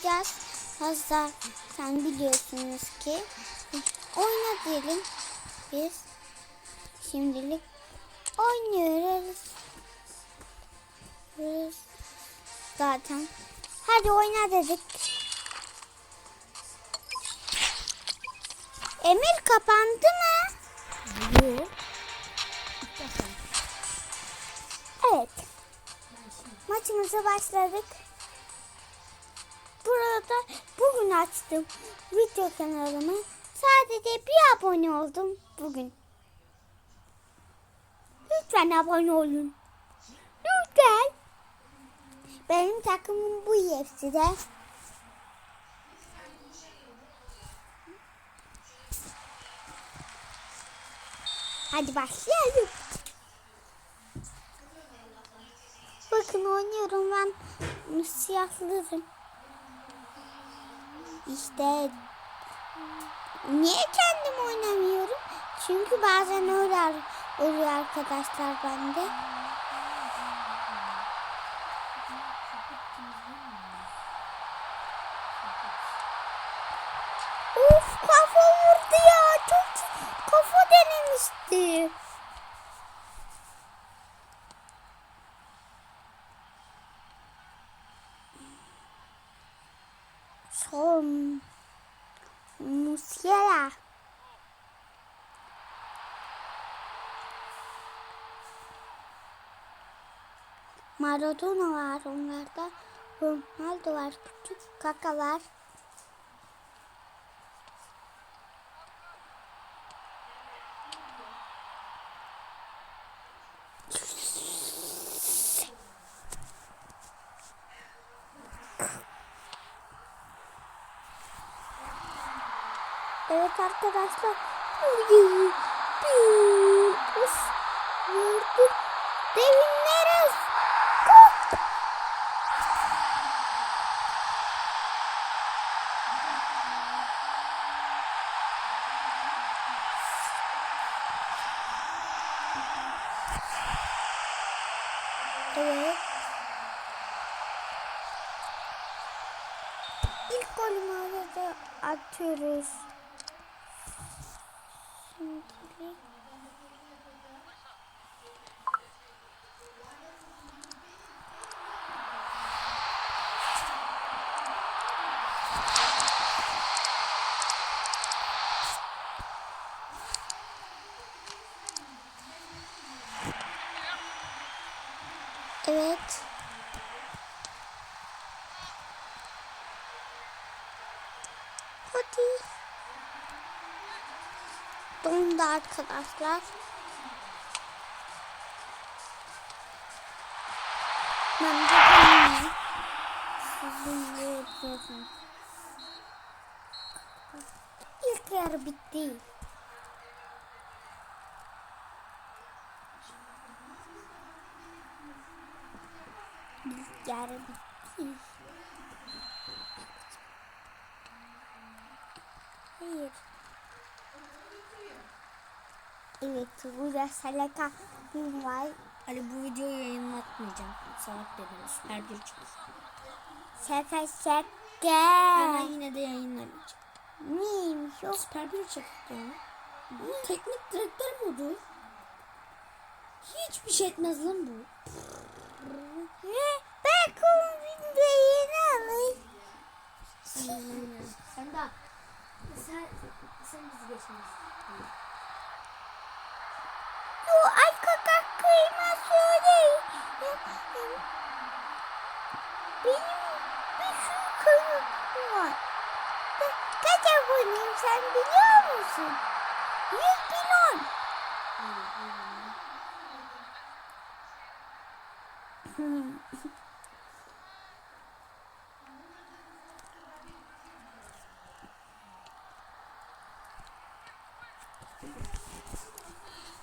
oynayacağız. Fazla sen biliyorsunuz ki. Oyna diyelim. Biz şimdilik oynuyoruz. Biz Zaten. Hadi oyna dedik. Emir kapandı mı? Yok. Evet. Maçımıza başladık. Burada bugün açtım video kanalımı. Sadece bir abone oldum bugün. Lütfen abone olun. Lütfen. Benim takımım bu hepsi de. Hadi başlayalım. Bakın oynuyorum ben siyahlarım. İşte niye kendim oynamıyorum? Çünkü bazen öyle oluyor arkadaşlar bende. Of kafa vurdu ya. Çok kafa denemişti. Maradona var onlarda. Ronaldo var. Küçük kaka var. Evet arkadaşlar. Üç, dört, devinleriz. Evet. İlk golümüzü de atıyoruz. Şimdilik. Evet. Hadi. Dondu arkadaşlar. Ben de donayım. Sizin de yapıyorsunuz. İlk yarı bitti. İlk yarı bitti. Hayır. Evet, burada salaka bir var. Ali bu videoyu yayınlatmayacağım. Salak dediniz. Her bir çıkış. Şaka Ama şaka. yine de yayınlamayacağım. Neymiş o? Süper bir ya. Bu teknik direktör modu. Hiçbir şey etmez lan bu. Ben kombinde yeni alayım. Sen de sen sen bizi ay kıyma söyle. Benim bir kıyım var. Kaç aboneyim sen biliyor musun? 100 milyon. Hmm.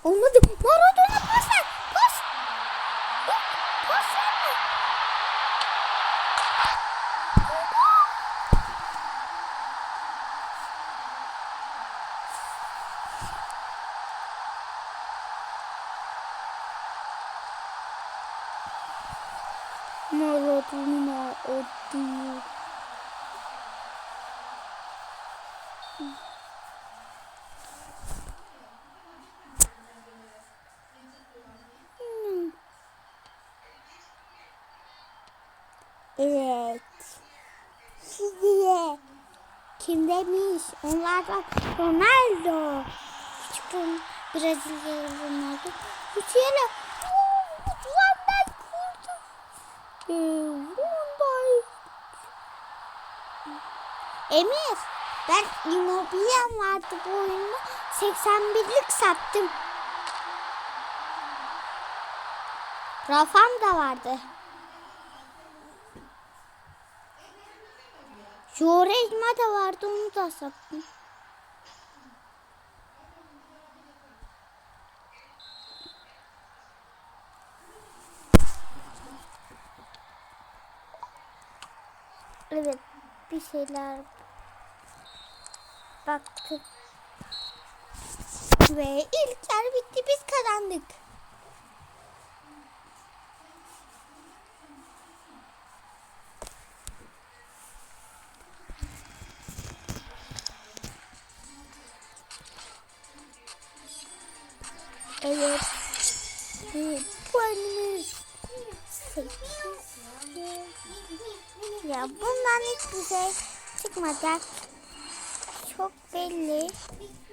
Olmadı. Evet. Şimdi kim demiş? Onlardan Ronaldo. Küçük Brezilyalı Ronaldo. Van Dijk. Emir ben Immobile'm vardı bu oyunda. 81'lik sattım. Rafam da vardı. Jorejma da vardı onu da sattım. Evet bir şeyler baktık. Ve ilk yer bitti biz kazandık. Ya bundan hiçbir şey çıkmayacak. Çok belli.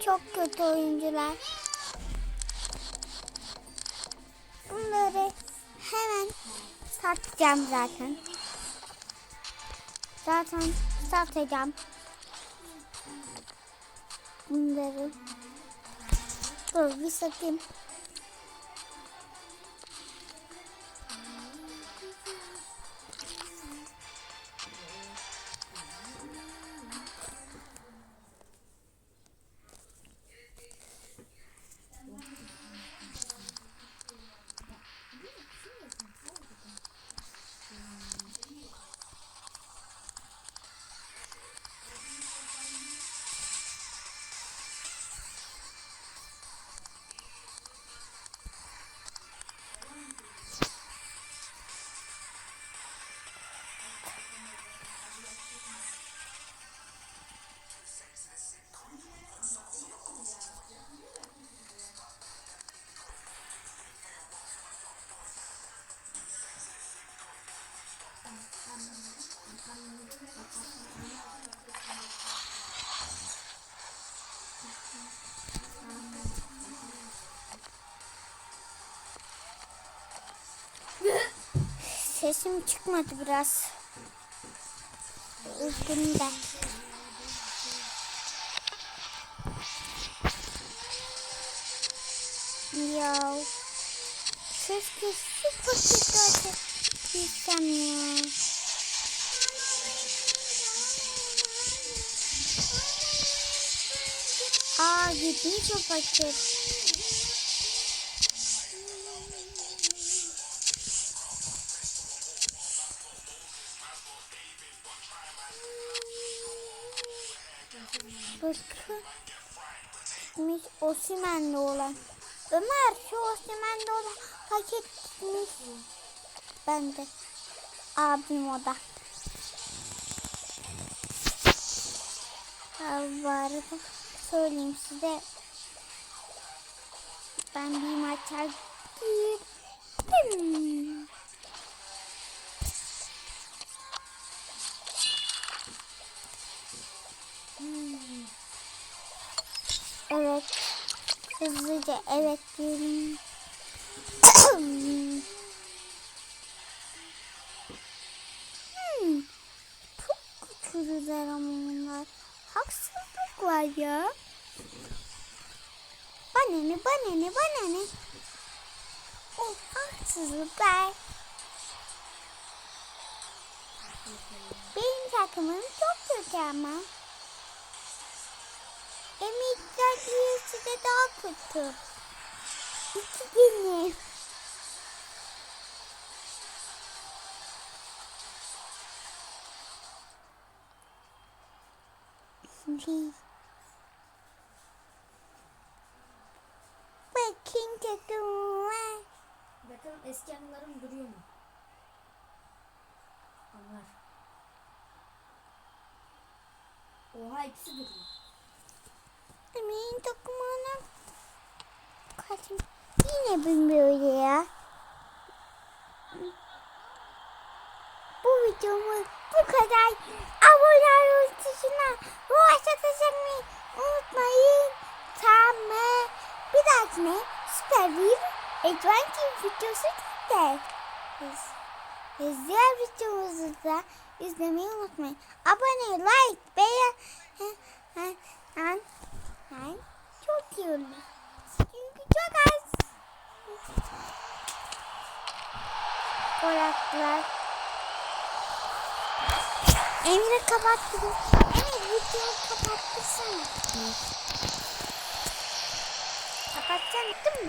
Çok kötü oyuncular. Bunları hemen satacağım zaten. Zaten satacağım. Bunları. Dur bir satayım. Sesim çıkmadı biraz. Üzgünüm ben. Ya. Keşke şu paketlerde gitsem ya. Aa gitmiş o paket. Bakın. Gitmiş Osimen'de olan. Ömer şu Osimen'de olan paket gitmiş. Ben de. Abim o da. Ha, söyleyeyim size. Ben bir maça gittim. Hızlıca evet diyelim. hmm. Çok kötüler ama bunlar. Haksızlık var ya. Bana ne bana ne bana ne. Oh, haksızlık. Benim takımım çok kötü ama. Emekler üyesi de daha kötü. İki günlük. Bakın takımım var. Bakalım eski anılarım duruyor mu? Anlar. Oha ikisi duruyor. Benim takımına kaçım. Yine ben böyle ya. Bu videomuz bu kadar. Abone olun tuşuna. Taşımayı unutmayın. Tamam? Bir dahakine süper bir Adventure videosu çekeceğiz. Ve diğer videomuzu da izlemeyi unutmayın. Abone, like, beğen- beğen- Olur. Çünkü çok az. Koraklar. Emre kapattı. Emre videoyu kapattırsana. Kapatacaksın değil mi?